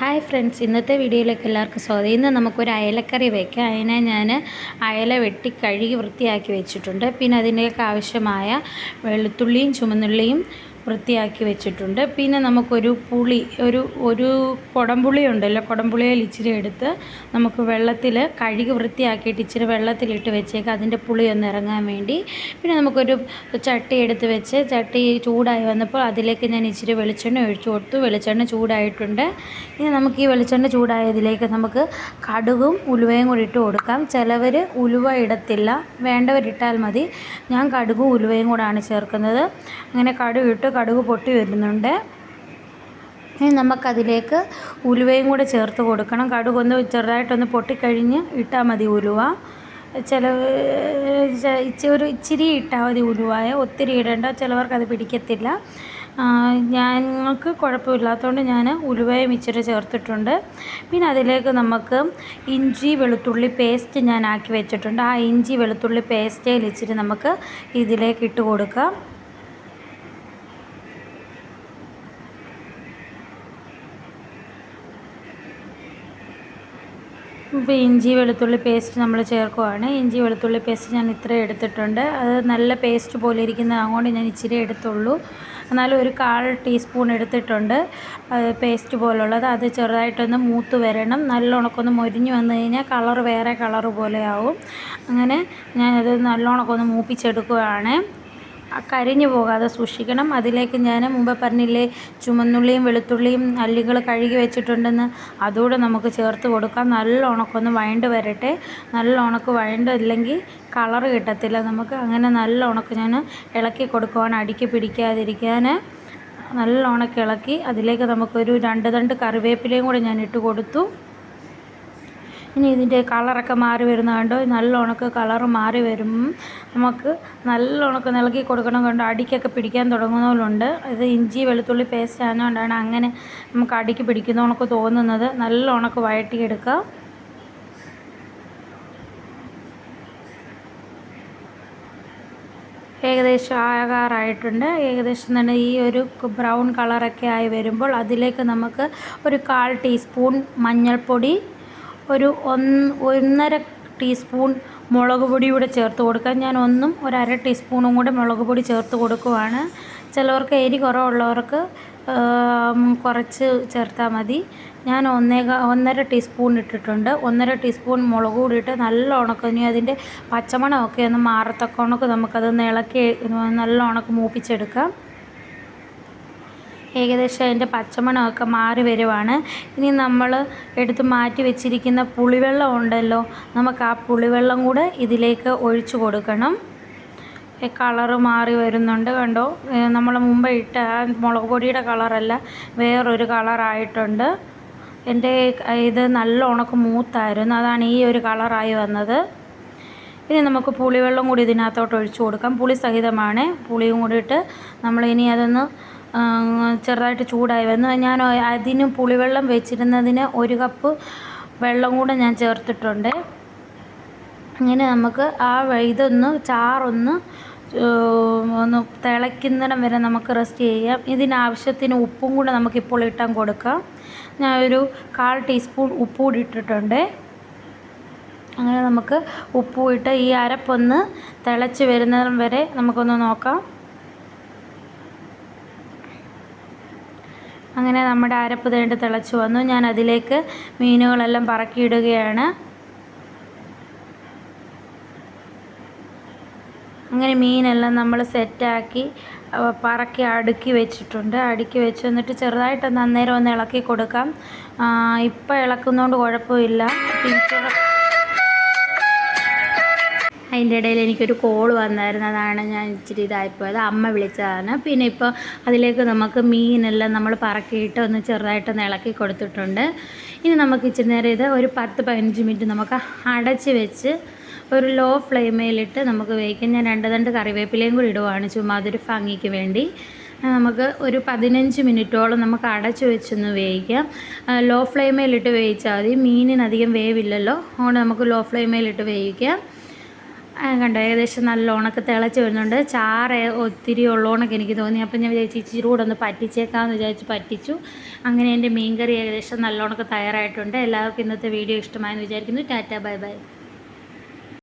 Hi friends ഇന്നത്തെ വീഡിയോയിലേക്ക് എല്ലാവർക്കും സ്വാഗതം. ഇന്ന് നമുക്കൊരു അയലക്കറി വയ്ക്കാം അതിനെ ഞാൻ അയല വെട്ടി കഴുകി വൃത്തിയാക്കി വെച്ചിട്ടുണ്ട്. പിന്നെ അതിന്റെയൊക്കെ ആവശ്യമായ വെളുത്തുള്ളിയും ചുമന്നുള്ളിയും വൃത്തിയാക്കി വെച്ചിട്ടുണ്ട്. പിന്നെ നമുക്കൊരു പുളി ഒരു ഒരു കുടംപുളി ഉണ്ടല്ലോ കുടംപുളിയിൽ ഇച്ചിരി എടുത്ത് നമുക്ക് വെള്ളത്തിൽ കഴുകി വൃത്തിയാക്കിയിട്ട് ഇച്ചിരി വെള്ളത്തിലിട്ട് വെച്ചേക്കാം. അതിന്റെ പുളി ഒന്ന് ഇറങ്ങാൻ വേണ്ടി. പിന്നെ നമുക്കൊരു ചട്ടി എടുത്ത് വെച്ച് ചട്ടി ചൂടായി വന്നപ്പോൾ അതിലേക്ക് ഞാൻ ഇച്ചിരി വെളിച്ചെണ്ണ ഒഴിച്ചു കൊടുത്തു. വെളിച്ചെണ്ണ ചൂടായിട്ടുണ്ട്. ഇനി നമുക്ക് ഈ വെളിച്ചെണ്ണ ചൂടായതിലേക്ക് നമുക്ക് കടുകും ഉലുവയും കൂടി ഇട്ട് കൊടുക്കാം. ചിലവർ ഉലുവ ഇടത്തില്ല. വേണ്ടവരിട്ടാൽ മതി. ഞാൻ കടുകും ഉലുവയും കൂടാണ് ചേർക്കുന്നത്. അങ്ങനെ കടുക് ഇട്ട് കടുക് പൊട്ടി വരുന്നുണ്ട്. ഇനി നമുക്കതിലേക്ക് ഉലുവയും കൂടെ ചേർത്ത് കൊടുക്കണം. കടുകൊന്ന് ചെറുതായിട്ടൊന്ന് പൊട്ടിക്കഴിഞ്ഞ് ഇട്ടാൽ മതി ഉലുവ. ചില ഒരു ഇച്ചിരി ഇട്ടാൽ മതി ഉലുവായ. ഒത്തിരി ഇടേണ്ട. ചിലവർക്കത് പിടിക്കത്തില്ല. ഞങ്ങൾക്ക് കുഴപ്പമില്ലാത്തതുകൊണ്ട് ഞാൻ ഉലുവയും ഇച്ചിരി ചേർത്തിട്ടുണ്ട്. പിന്നെ അതിലേക്ക് നമുക്ക് ഇഞ്ചി വെളുത്തുള്ളി പേസ്റ്റ് ഞാൻ ആക്കി വെച്ചിട്ടുണ്ട്. ആ ഇഞ്ചി വെളുത്തുള്ളി പേസ്റ്റേൽ ഇച്ചിരി നമുക്ക് ഇതിലേക്ക് ഇട്ട് കൊടുക്കാം. ഇപ്പോൾ ഇഞ്ചി വെളുത്തുള്ളി പേസ്റ്റ് നമ്മൾ ചേർക്കുവാണ്. ഇഞ്ചി വെളുത്തുള്ളി പേസ്റ്റ് ഞാൻ ഇത്രയും എടുത്തിട്ടുണ്ട്. അത് നല്ല പേസ്റ്റ് പോലെ ഇരിക്കുന്ന അതുകൊണ്ട് ഞാൻ ഇച്ചിരി എടുത്തുള്ളൂ. എന്നാലും ഒരു കാൽ ടീസ്പൂൺ എടുത്തിട്ടുണ്ട്. പേസ്റ്റ് പോലുള്ളത്. അത് ചെറുതായിട്ടൊന്ന് മൂത്ത് വരണം. നല്ലോണക്കൊന്ന് മൊരിഞ്ഞ് വന്നു കഴിഞ്ഞാൽ കളർ വേറെ കളർ പോലെ ആവും. അങ്ങനെ ഞാനത് നല്ലോണക്കൊന്ന് മൂപ്പിച്ചെടുക്കുകയാണ് കരിഞ്ഞു പോകാതെ സൂക്ഷിക്കണം. അതിലേക്ക് ഞാൻ മുമ്പ് പറഞ്ഞില്ലേ ചുമന്നുള്ളിയും വെളുത്തുള്ളിയും അല്ലികൾ കഴുകി വെച്ചിട്ടുണ്ടെന്ന്. അതുകൂടെ നമുക്ക് ചേർത്ത് കൊടുക്കാം. നല്ല ഉണക്കൊന്ന് വഴണ്ട് വരട്ടെ. നല്ല ഉണക്ക് വഴണ്ടില്ലെങ്കിൽ കളർ കിട്ടത്തില്ല നമുക്ക്. അങ്ങനെ നല്ല ഉണക്ക് ഞാൻ ഇളക്കി കൊടുക്കുവാണ്. അടിക്ക് പിടിക്കാതിരിക്കാൻ നല്ല ഉണക്ക് ഇളക്കി അതിലേക്ക് നമുക്കൊരു രണ്ട് തണ്ട് കറിവേപ്പിലയും കൂടെ ഞാൻ ഇട്ട് കൊടുത്തു. ഇനി ഇതിന്റെ കളറൊക്കെ മാറി വരുന്ന കണ്ടോ? നല്ല ഉണക്ക് കളർ മാറി വരും. നമുക്ക് നല്ല ഉണക്ക് നൽകി കൊടുക്കണം കണ്ടോ? അടിക്കൊക്കെ പിടിക്കാൻ തുടങ്ങുന്നവരുണ്ട് ഇത് ഇഞ്ചി വെളുത്തുള്ളി പേസ്റ്റ് ആയതുകൊണ്ടാണ് അങ്ങനെ നമുക്ക് അടിക്ക് പിടിക്കുന്ന ഉണക്ക് തോന്നുന്നത്. നല്ല ഉണക്ക് വഴട്ടിയെടുക്കുക ഏകദേശം ആകാറായിട്ടുണ്ട്. ഏകദേശം തന്നെ ഈ ഒരു ബ്രൗൺ കളറൊക്കെ ആയി വരുമ്പോൾ അതിലേക്ക് നമുക്ക് ഒരു കാൽ ടീസ്പൂൺ മഞ്ഞൾപ്പൊടി ഒരു ഒന്ന് ഒന്നര ടീസ്പൂൺ മുളക് പൊടി കൂടെ ചേർത്ത് കൊടുക്കാം. ഞാൻ ഒന്നും ഒരു അര ടീസ്പൂണും കൂടെ മുളക് പൊടി ചേർത്ത് കൊടുക്കുവാണ്. ചിലവർക്ക് എരി കുറവുള്ളവർക്ക് കുറച്ച് ചേർത്താൽ മതി. ഞാൻ ഒന്നേക ഒന്നര ടീസ്പൂൺ ഇട്ടിട്ടുണ്ട്. ഒന്നര ടീസ്പൂൺ മുളക് പൊടി ഇട്ട് നല്ല ഉണക്കിനി അതിന്റെ പച്ചമണമൊക്കെ ഒന്ന് മാറത്തക്ക ഉണക്ക് നമുക്കതൊന്ന് ഇളക്കി നല്ല ഉണക്ക് മൂപ്പിച്ചെടുക്കാം. ഏകദേശം അതിന്റെ പച്ചമണമൊക്കെ മാറി വരുവാണ്. ഇനി നമ്മൾ എടുത്ത് മാറ്റി വെച്ചിരിക്കുന്ന പുളിവെള്ളം ഉണ്ടല്ലോ നമുക്ക് ആ പുളിവെള്ളം കൂടെ ഇതിലേക്ക് ഒഴിച്ചു കൊടുക്കണം. കളറ് മാറി വരുന്നുണ്ട് കണ്ടോ? നമ്മൾ മുമ്പ് ഇട്ട ആ മുളക് പൊടിയുടെ കളറല്ല വേറൊരു കളറായിട്ടുണ്ട്. എന്റെ ഇത് നല്ല ഉണക്ക് മൂത്തായിരുന്നു അതാണ് ഈ ഒരു കളറായി വന്നത്. ഇനി നമുക്ക് പുളിവെള്ളം കൂടി ഇതിനകത്തോട്ട് ഒഴിച്ചു കൊടുക്കാം. പുളി സഹിതമാണ്. പുളിയും കൂടി ഇട്ട് നമ്മൾ ഇനി അതൊന്ന് ചെറുതായിട്ട് ചൂടായി വന്നു. ഞാൻ അതിന് പുളിവെള്ളം വെച്ചിരുന്നതിന് ഒരു കപ്പ് വെള്ളം കൂടെ ഞാൻ ചേർത്തിട്ടുണ്ട്. ഇങ്ങനെ നമുക്ക് ആ ഇതൊന്ന് ചാറൊന്ന് ഒന്ന് തിളയ്ക്കുന്നിടം വരെ നമുക്ക് റെസ്റ്റ് ചെയ്യാം. ഇതിനാവശ്യത്തിന് ഉപ്പും കൂടെ നമുക്കിപ്പോൾ ഇട്ടാൻ കൊടുക്കാം. ഞാൻ ഒരു കാൽ ടീസ്പൂൺ ഉപ്പ് കൂടി ഇട്ടിട്ടുണ്ട്. അങ്ങനെ നമുക്ക് ഉപ്പും ഇട്ട് ഈ അരപ്പൊന്ന് തിളച്ച് വരുന്നിടം വരെ നമുക്കൊന്ന് നോക്കാം. അങ്ങനെ നമ്മുടെ അരപ്പ് തേണ്ട് തിളച്ച് വന്നു. ഞാൻ അതിലേക്ക് മീനുകളെല്ലാം പറക്കിയിടുകയാണ്. അങ്ങനെ മീനെല്ലാം നമ്മൾ സെറ്റാക്കി പറക്കി അടുക്കി വെച്ചിട്ടുണ്ട്. അടുക്കി വെച്ച് എന്നിട്ട് ചെറുതായിട്ടൊന്ന് അന്നേരം ഒന്ന് ഇളക്കി കൊടുക്കാം. ഇപ്പം ഇളക്കുന്നതുകൊണ്ട് കുഴപ്പമില്ല. ടീച്ചർ അതിന്റെ ഇടയിൽ എനിക്കൊരു കോൾ വന്നായിരുന്നു. അതാണ് ഞാൻ ഇച്ചിരി ഇതായിപ്പോയത്. അമ്മ വിളിച്ചതാണ്. പിന്നെ ഇപ്പോൾ അതിലേക്ക് നമുക്ക് മീനെല്ലാം നമ്മൾ പറക്കിയിട്ട് ഒന്ന് ചെറുതായിട്ടൊന്ന് ഇളക്കി കൊടുത്തിട്ടുണ്ട്. ഇനി നമുക്ക് ഇച്ചിരി നേരം ഇത് ഒരു പത്ത് പതിനഞ്ച് മിനിറ്റ് നമുക്ക് അടച്ച് വെച്ച് ഒരു ലോ ഫ്ലെയിമേലിട്ട് നമുക്ക് വേവിക്കാം. ഞാൻ രണ്ട് രണ്ട് കറിവേപ്പിലയും കൂടി ഇടുവാണ് ചുമ്മാ അതൊരു ഭംഗിക്ക് വേണ്ടി. നമുക്ക് ഒരു പതിനഞ്ച് മിനിറ്റോളം നമുക്ക് അടച്ച് വെച്ചൊന്ന് വേവിക്കാം. ലോ ഫ്ലെയിമേലിട്ട് വേവിച്ചാൽ മതി. മീനിനധികം വേവില്ലല്ലോ. അതുകൊണ്ട് നമുക്ക് ലോ ഫ്ലെയിമേലിട്ട് വേവിക്കാം. കണ്ടോ ഏകദേശം നല്ല ഉണക്ക് തിളച്ച് വരുന്നുണ്ട്. ചാറ് ഒത്തിരി ഉള്ളോണക്ക് എനിക്ക് തോന്നി. അപ്പം ഞാൻ വിചാരിച്ചു ഇച്ചിരി കൂടെ ഒന്ന് പറ്റിച്ചേക്കാമെന്ന് വിചാരിച്ച് പറ്റിച്ചു. അങ്ങനെ എന്റെ മീൻകറി ഏകദേശം നല്ലോണക്ക് തയ്യാറായിട്ടുണ്ട്. എല്ലാവർക്കും ഇന്നത്തെ വീഡിയോ ഇഷ്ടമായെന്ന് വിചാരിക്കുന്നു. ടാറ്റ ബൈ ബൈ.